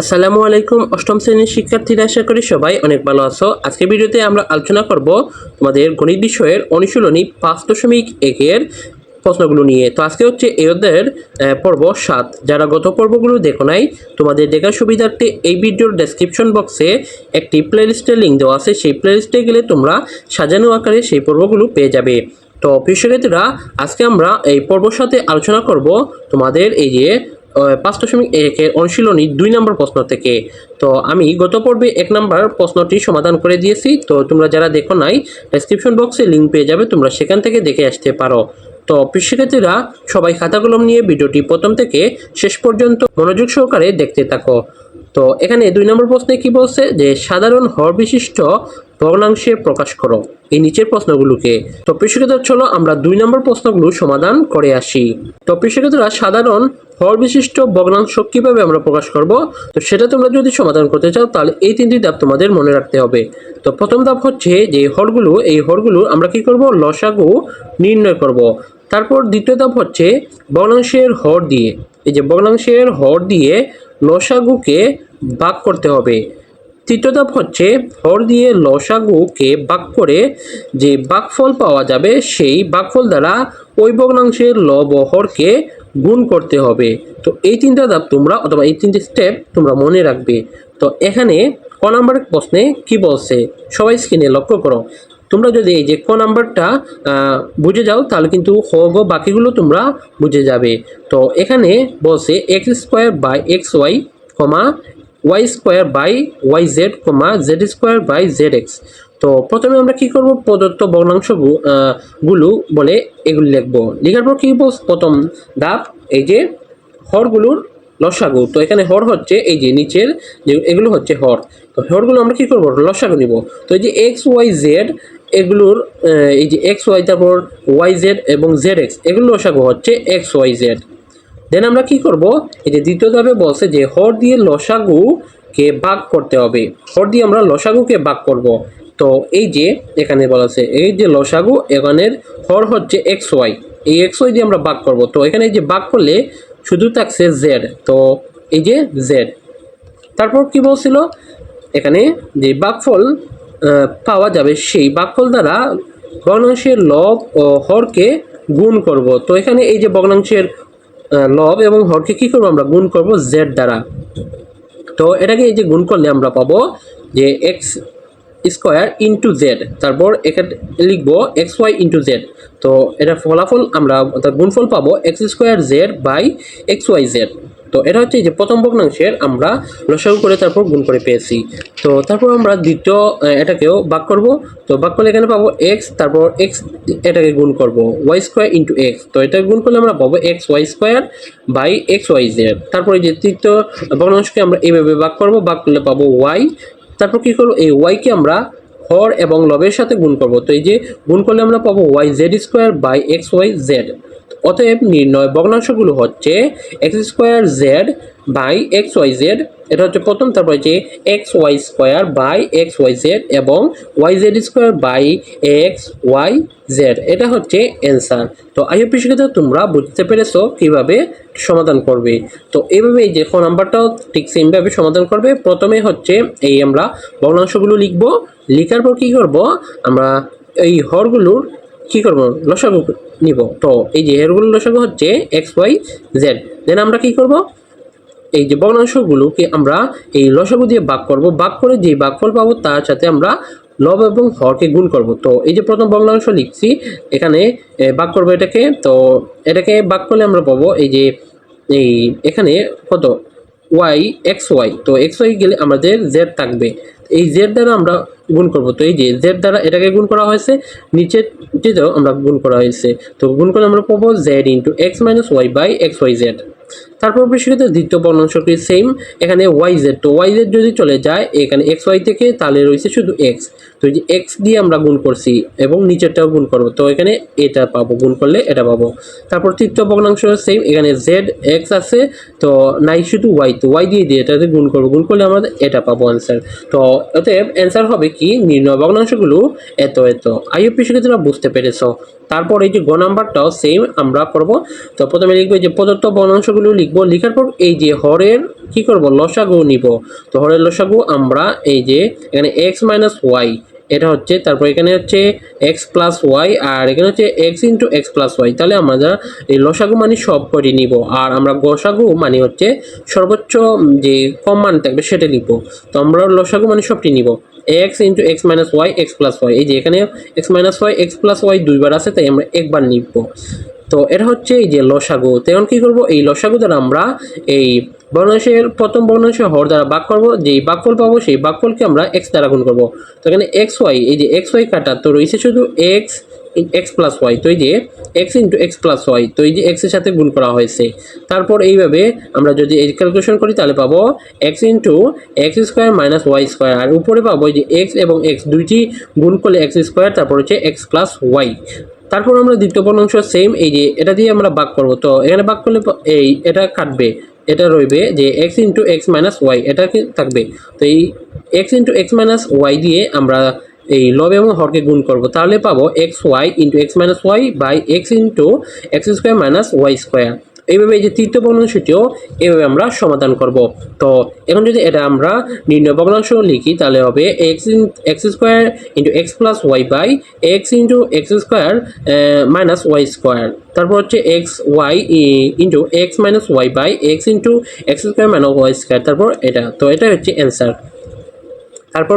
আসসালামু আলাইকুম, অষ্টম শ্রেণির শিক্ষার্থীরা, আশা করি সবাই অনেক ভালো আছো। আজকে ভিডিওতে আমরা আলোচনা করব তোমাদের গণিত বিষয়ের অনুশীলনী পাঁচ দশমিক একের প্রশ্নগুলো নিয়ে। তো আজকে হচ্ছে এই অধ্যায়ের পর্ব সাত। যারা গত পর্বগুলো দেখো নাই, তোমাদের দেখার সুবিধার্থে এই ভিডিওর ডেসক্রিপশন বক্সে একটি প্লেলিস্টের লিঙ্ক দেওয়া আছে। সেই প্লেলিস্টে গেলে তোমরা সাজানো আকারে সেই পর্বগুলো পেয়ে যাবে। তো প্রিয় আজকে আমরা এই পর্বর সাথে আলোচনা করব তোমাদের এই যে পাঁচ দশমিক একের অনুশীলনী দুই নম্বর প্রশ্ন থেকে। তো আমি গত পর্বে এক নম্বর প্রশ্নটি সমাধান করে দিয়েছি। তো তোমরা যারা দেখো নাই ডেসক্রিপশন বক্সে লিঙ্ক পেয়ে যাবে, তোমরা সেখান থেকে দেখে আসতে পারো। তো শিক্ষার্থীরা, সবাই খাতা কলম নিয়ে ভিডিওটি প্রথম থেকে শেষ পর্যন্ত মনোযোগ সহকারে দেখতে থাকো। তো এখানে দুই নম্বর প্রশ্নে কি বলছে? যে সাধারণ হর বিশিষ্ট ভগ্নাংশে প্রকাশ করো। এই নিচের প্রশ্নগুলোকে। তো শিক্ষার্থীরা চলো আমরা দুই নম্বর প্রশ্নগুলো সমাধান করে আসি। তো শিক্ষার্থীরা সাধারণ হর বিশিষ্ট ভগ্নাংশ কীভাবে আমরা প্রকাশ করব? তো সেটা তোমরা যদি সমাধান করতে চাও, তাহলে এই তিনটি ধাপ তোমাদের মনে রাখতে হবে। তো প্রথম ধাপ হচ্ছে যে হরগুলো, এই হরগুলো আমরা কি করব? লসাগু নির্ণয় করব। তারপর দ্বিতীয় ধাপ হচ্ছে ভগ্নাংশের হর দিয়ে। এই যে ভগ্নাংশের হর দিয়ে লসাগুকে ভাগ করতে হবে। তৃতীয় ধাপ হচ্ছে হর দিয়ে লসাগুকে ভাগ করে যে ভাগফল পাওয়া যাবে, সেই ভাগফল দ্বারা ওই ভগ্নাংশের লব ও হরকে গুণ করতে হবে। তো এই তিনটা ধাপ তোমরা অথবা এই তিনটে স্টেপ তোমরা মনে রাখবে। তো এখানে ক নাম্বার প্রশ্নে কি বলছে? সবাই স্ক্রিনে লক্ষ্য করো। তোমরা যদি এই যে ক নাম্বারটা বুঝে যাও, তাহলে কিন্তু হ, গ বাকিগুলো তোমরা বুঝে যাবে। তো এখানে বলছে x square by x y comma y square by y z comma z square by z x তো প্রথমে আমরা কি করব? প্রদত্ত আহ, গুলো বলে এগুলি লিখব। লেখার পর কি প্রথম ধাপ এই যে হরগুলোর লসাগু। তো এখানে হর হচ্ছে এই যে নিচের যে এগুলো হচ্ছে হর। তো হরগুলো আমরা কি করব? লসাগু নিব। তো এই যে এক্স ওয়াই জেড এগুলোর এই যে এক্স ওয়াই তারপর ওয়াই জেড এবং জেড এক্স এগুলো লসাগু হচ্ছে এক্স ওয়াই জেড দেন আমরা কি করব? এই যে দ্বিতীয় ধাপে বলছে যে হর দিয়ে লসাগু কে ভাগ করতে হবে। হর দিয়ে আমরা লসাগুকে ভাগ করব। তো এই যে এখানে বলা এই যে লসাগু এখানের হর হচ্ছে এক্স ওয়াই। এই এক্স ওয়াই দিয়ে আমরা ভাগ করব। তো এখানে যে ভাগ করলে শুধু থাকছে জেড। তো এই যে জেড। তারপর কি বলছিল? এখানে যে বাকফল পাওয়া যাবে সেই বাকফল দ্বারা ভগ্নাংশের লব ও হরকে গুণ করব। তো এখানে এই যে ভগ্নাংশের লব এবং হরকে কী করব আমরা? গুণ করব জেড দ্বারা। তো এটাকে এই যে গুণ করলে আমরা পাবো যে এক্স স্কোয়ার ইন্টু জেড তারপর এখানে লিখব এক্স ওয়াই ইন্টু জেড তো এটা ফলাফল আমরা, অর্থাৎ গুণফল পাবো x square z by x y z তো এটা হচ্ছে যে প্রথম ভগ্নাংশের আমরা লসাগু করে তারপর গুণ করে পেয়েছি। তো তারপর আমরা দ্বিতীয় এটাকেও ভাগ করব। তো ভাগ করলে এখানে পাবো এক্স তারপর এক্স এটাকে গুণ করব ওয়াই স্কোয়ার ইন্টু এক্স তো এটা গুণ করলে আমরা পাবো x y square by x y z তারপরে যে তৃতীয় ভগ্নাংশকে আমরা এইভাবে ভাগ করব, ভাগ করলে পাবো ওয়াই তারপর কী করব, এই ওয়াইকে আমরা হর এবং লবের সাথে গুণ করব। তো এই যে গুণ করলে আমরা পাবো y z square by x y z অতএব নির্ণয় ভগ্নাংশগুলো হচ্ছে x square z by x y z এটা হচ্ছে প্রথম, তারপর হচ্ছে x y square by x y z এবং y z square by x y z এটা হচ্ছে অ্যান্সার তো আইওপি শিক্ষিত তোমরা বুঝতে পেরেছ কীভাবে সমাধান করবে। তো এইভাবে এই যে ফোন নাম্বারটাও ঠিক সেমভাবে সমাধান করবে। প্রথমে হচ্ছে এই আমরা ভগ্নাংশগুলো লিখব, লিখার পর কী করব? আমরা এই হরগুলোর কী করব? লসাগু নিব। তো এই যে এরগুলো লসাগু হচ্ছে এক্স ওয়াই জেড দেন আমরা কি করব? এই যে ভগ্নাংশগুলোকে আমরা এই লসাগু দিয়ে ভাগ করব। ভাগ করে যে ভাগফল পাবো তার সাথে আমরা লব এবং হরকে গুণ করব। তো এই যে প্রথম ভগ্নাংশ লিখছি, এখানে ভাগ করব এটাকে। তো এটাকে ভাগ করলে আমরা পাবো এই যে, এই, এখানে কত? ওয়াই এক্স ওয়াই তো এক্স ওয়াই গেলে আমাদের জেড থাকবে। এই জেড দ্বারা আমরা গুণ করব। তো এই যে জেড দ্বারা এটাকে গুণ করা হয়েছে, নিচের যেটাও আমরা গুণ করা হয়েছে। তো গুণ করে আমরা পাবো z into x minus y by x y z তারপর বিশেষত দ্বিতীয় বর্ণাংশটি সেম এখানে ওয়াই জেড তো ওয়াই জেড যদি চলে যায়, এখানে এক্স ওয়াই থেকে, তাহলে রয়েছে শুধু এক্স তো এই যে এক্স দিয়ে আমরা গুণ করছি এবং নিচেরটাও গুণ করব, তো এখানে এটা পাবো, গুণ করলে এটা পাবো। তারপর তৃতীয় ভগ্নাংশ সেম এখানে জেড এক্স আছে, তো নাই শুধু ওয়াই তো ওয়াই দিয়ে দিয়ে এটাতে গুণ করব, গুণ করলে আমাদের এটা পাবো অ্যান্সার তো অতএব অ্যান্সার হবে কি, নির্ণয় ভগ্নাংশগুলো এত এত। আইওপি তোমরা বুঝতে পেরেছ। তারপর এই যে গ নাম্বারটাও সেম আমরা করব। তো প্রথমে লিখব যে প্রদত্ত ভগ্নাংশগুলো লিখব লিখব। লিখার পর এই যে হরের কি করব? লসাগু নিব। তো হরের লসাগু আমরা এই যে এখানে এক্স মাইনাস ওয়াই এটা হচ্ছে, তারপর এখানে হচ্ছে এক্স প্লাস ওয়াই আর এখানে হচ্ছে x into x plus y তাহলে আমরা এই লসাগু মানে সব কটি নিব। আর আমরা গসাগু মানে হচ্ছে সর্বোচ্চ যে কম মান থাকবে সেটা নিব তো আমরা লসাগু মানে সবটি নিব। X into x minus y x plus y এই যে এখানে x minus y x plus y দুইবার আছে, তাই আমরা একবার নিব তো এটা হচ্ছে এই যে লসাগু। তো এখন কী করব? এই লসাগু দ্বারা আমরা এই বর্ণাংশের প্রথম বর্ণাংশের হর দ্বারা বাক করব। যেই ভাগফল পাবো, সেই ভাগফলকে আমরা এক্স দ্বারা গুণ করব। তো এখানে এক্স ওয়াই এই যে এক্স ওয়াই কাটা, তো রয়েছে শুধু এক্স এক্স প্লাস ওয়াই তো এই যে x into x plus y তো এই যে এক্সের সাথে গুণ করা হয়েছে। তারপর এইভাবে আমরা যদি এই ক্যালকুলেশন করি, তাহলে পাবো x into x square minus y square আর উপরে পাবো এই যে এক্স এবং এক্স দুইটি গুণ করলে এক্স স্কোয়ার তারপর হচ্ছে এক্স প্লাস ওয়াই তারপর আমরা দ্বিতীয় পর্ণাংশ সেম এই যে এটা দিয়ে আমরা বাক করব। তো এখানে বাক করলে এই এটা কাটবে, এটা রইবে যে x into x minus y এটা থাকবে? তো এই x into x minus y দিয়ে আমরা এই লব এবং হরকে গুণ করব। তাহলে পাবো x y into x minus y by x into x square minus y square এইভাবে এই যে তৃতীয় ভগ্নাংশটিও এইভাবে আমরা সমাধান করব। তো এখন যদি এটা আমরা নির্ণয় ভগ্নাংশ লিখি, তাহলে হবে x in x square into x plus y by x into x square minus y square তারপর হচ্ছে x y into x minus y by x into x square minus y square তারপর এটা, তো এটা হচ্ছে অ্যান্সার তারপর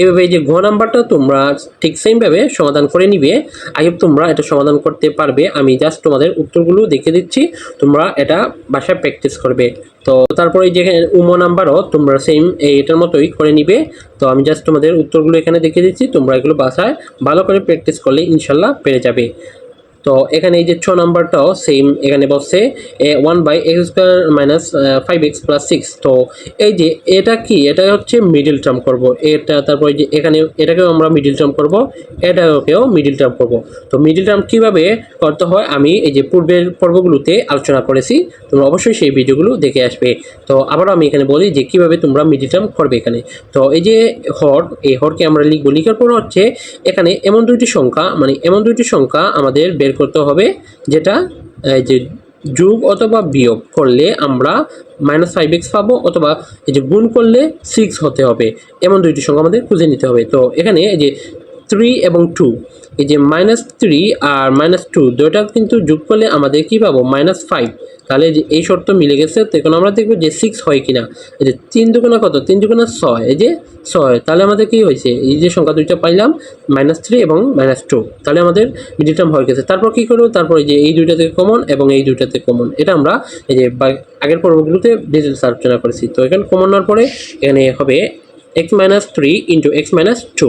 এইভাবে এই যে ঘ নাম্বারটা তোমরা ঠিক সেমভাবে সমাধান করে নিবে। আগে তোমরা এটা সমাধান করতে পারবে। আমি জাস্ট তোমাদের উত্তরগুলো দেখে দিচ্ছি। তোমরা এটা বাসায় প্র্যাকটিস করবে। তো তারপরে এই যে উমো নাম্বারও, তোমরা সেম এটার মতোই করে নিবে। তো আমি জাস্ট তোমাদের উত্তরগুলো এখানে দেখে দিচ্ছি। তোমরা এগুলো বাসায় ভালো করে প্র্যাকটিস করলে ইনশাল্লাহ পেরে যাবে। তো এখানে এই যে ছ নাম্বারটাও সেম এখানে বসছে one by x square minus five x plus six তো এই যে এটা কি? এটা হচ্ছে মিডিল টার্ম করব। এটা তারপর যে এখানে এটাকেও আমরা মিডিল টার্ম করব, এটাকেও মিডিল টার্ম করব। তো মিডিল টার্ম কীভাবে করতে হয়? আমি এই যে পূর্বের পর্বগুলোতে আলোচনা করেছি, তোমরা অবশ্যই সেই ভিডিওগুলো দেখে আসবে। তো আবারও আমি এখানে বলি যে কীভাবে তোমরা মিডিল টার্ম করবে এখানে। তো এই যে হর, এই হরকে আমরা লিখব। লিখার পর হচ্ছে এখানে এমন দুইটি সংখ্যা মানে এমন দুইটি সংখ্যা আমাদের বের করতে হবে, যেটা, এই যে যোগ অথবা বিয়োগ করলে আমরা মাইনাস ফাইভ এক্স পাবো অথবা এই যে গুণ করলে সিক্স হতে হবে। এমন দুইটি সংখ্যা আমাদের খুঁজে নিতে হবে। তো এখানে এই যে থ্রি এবং টু এই যে মাইনাস থ্রি আর মাইনাস টু দুইটা কিন্তু যোগ করলে আমাদের কী পাবো? মাইনাস ফাইভ তাহলে যে এই শর্ত মিলে গেছে, তো এখন আমরা দেখব যে সিক্স হয় কিনা। এই যে তিন দুগুণা কত? তিন দুগুণা ছয়। এই যে ছয়, তাহলে আমাদের কি হয়েছে? এই যে সংখ্যা দুইটা পাইলাম মাইনাস থ্রি এবং মাইনাস টু তাহলে আমাদের মিডিল টার্ম হয়ে গেছে। তারপর কি করব? তারপর এই যে এই দুইটাতে কমন এবং এই দুইটাতে কমন এটা আমরা এই যে আগের পর্বগুলোতে ডিটেলস আলোচনা করেছি। তো এখানে কমন হওয়ার পরে এখানে হবে x minus three into x minus two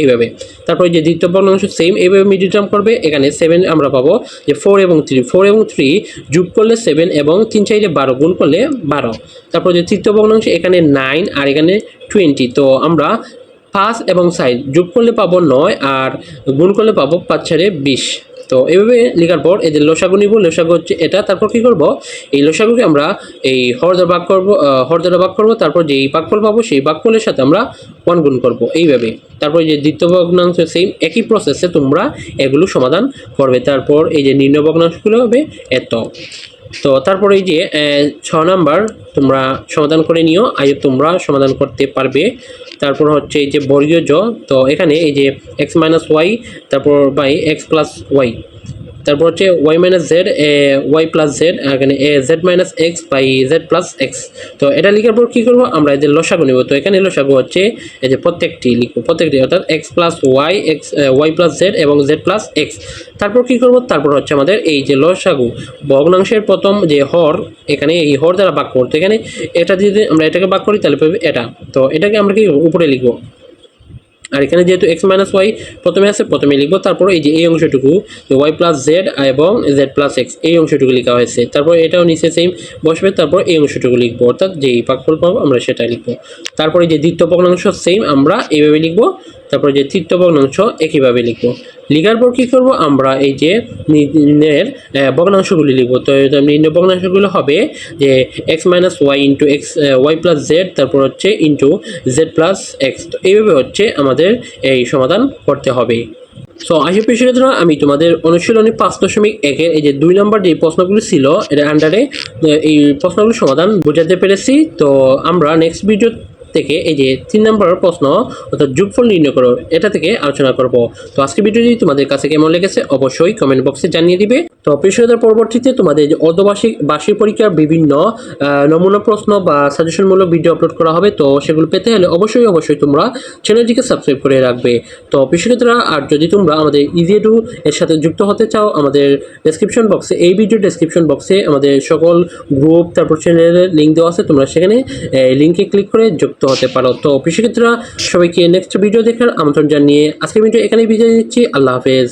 এইভাবে। তারপরে যে দ্বিতীয় ভগ্নাংশ সেম এইভাবে মিডিল টার্ম করবে, এখানে সেভেন আমরা পাবো যে ফোর এবং থ্রি ফোর এবং থ্রি যোগ করলে সেভেন এবং তিন চাইলে বারো, গুণ করলে বারো। তারপর যে তৃতীয় ভগ্নাংশ এখানে নাইন আর এখানে টোয়েন্টি তো আমরা পাঁচ এবং সাইড যোগ করলে পাবো নয় আর গুণ করলে পাবো পাঁচ চারে বিশ। তো এইভাবে লেখার পর এই যে লোসাগু নিব, লোসাগু হচ্ছে এটা, তারপর কি করব? এই লোসাগুকে আমরা এই হর দ্বারা ভাগ করব হর দ্বারা ভাগ করব, তারপর যেই ভাগফল পাবো সেই বাকফলের সাথে আমরা ওয়ান গুণ করব। এইভাবে। তারপর যে দ্বিতীয় ভগ্নাংশ সেম একই প্রসেসে তোমরা এগুলো সমাধান করবে। তারপর এই যে নির্ণয় ভগ্নাংশগুলো হবে এত। তো তারপরে এই যে ছ নাম্বার তোমরা সমাধান করে নিও। আয়ু তোমরা সমাধান করতে পারবে। তারপর হচ্ছে এই যে বর্গীয় জ, তো এখানে এই যে এক্স মাইনাস ওয়াই তারপর বাই এক্স প্লাস ওয়াই তারপর হচ্ছে ওয়াই মাইনাস জেড এ ওয়াই প্লাস জেড এখানে এ z minus x by z plus x তো এটা লিখার পর কী করব? আমরা এদের লসাগু নেব। তো এখানে লসাগু হচ্ছে এই যে প্রত্যেকটি লিখব। প্রত্যেকটি অর্থাৎ x plus y x y plus z এবং জেড প্লাস এক্স তারপর কী করব? তারপর হচ্ছে আমাদের এই যে লসাগু ভগ্নাংশের প্রথম যে হর, এখানে এই হর দ্বারা ভাগ করতে এখানে এটা যদি আমরা এটাকে ভাগ করি, তাহলে পাবে এটা। তো এটাকে আমরা কি উপরে লিখব। আর এখানে যেহেতু এক্স মাইনাস ওয়াই প্রথমে আছে প্রথমে লিখব। তারপর এই যে এই অংশটুকু ওয়াই প্লাস জেড এবং জেড প্লাস এক্স এই অংশটুকু লেখা হয়েছে। তারপর এটাও নিচে সেম বসবে, তারপর এই অংশটুকু লিখব, অর্থাৎ যেই পাকফল পাবো আমরা সেটা লিখব। তারপরে যে দ্বিতীয় ভগ্নাংশ সেম আমরা এইভাবে লিখব। তারপরে যে তৃতীয় ভগ্নাংশ একইভাবে লিখব। লিখার পর কী করব? আমরা এই যে আহ, ভগ্নাংশগুলি লিখব। তো নিম্ন ভগ্নাংশগুলো হবে যে x minus y into x y plus z তারপর হচ্ছে ইন্টু জেড প্লাস এক্স তো এইভাবে হচ্ছে আমাদের এই সমাধান করতে হবে। সো আশি পেশিরা আমি তোমাদের অনুশীলনী পাঁচ দশমিক একের এই যে দুই নম্বর যে প্রশ্নগুলো ছিল এটা আন্ডারে এই প্রশ্নগুলোর সমাধান বোঝাতে পেরেছি। তো আমরা নেক্সট ভিডিও থেকে এই যে তিন নম্বর প্রশ্ন অর্থাৎ যুগফল নির্ণয় করো, এটা থেকে আলোচনা করব। তো আজকে ভিডিওটি তোমাদের কাছে কেমন লেগেছে অবশ্যই কমেন্ট বক্সে জানিয়ে দিবে। তো পেশাদার পরবর্তীতে তোমাদের যে অর্ধবার্ষিক বার্ষিক পরীক্ষার বিভিন্ন নমুনা প্রশ্ন বা সাজেশনমূলক ভিডিও আপলোড করা হবে, তো সেগুলো পেতে হলে অবশ্যই অবশ্যই তোমরা চ্যানেলটিকে সাবস্ক্রাইব করে রাখবে। তো পেশাদাররা আর যদি তোমরা আমাদের ইজি টু এর সাথে যুক্ত হতে চাও, আমাদের ডেসক্রিপশন বক্সে এই ভিডিও ডেসক্রিপশন বক্সে আমাদের সকল গ্রুপ তারপর চ্যানেলের লিঙ্ক দেওয়া আছে, তোমরা সেখানে লিঙ্কে ক্লিক করে যুক্ত হতে পারো। তো পেশাক্ষেত্রা সবাইকে নেক্সট ভিডিও দেখার আমন্ত্রণ জানিয়ে আজকের ভিডিও এখানেই বিদায় নিচ্ছি, আল্লাহ হাফেজ।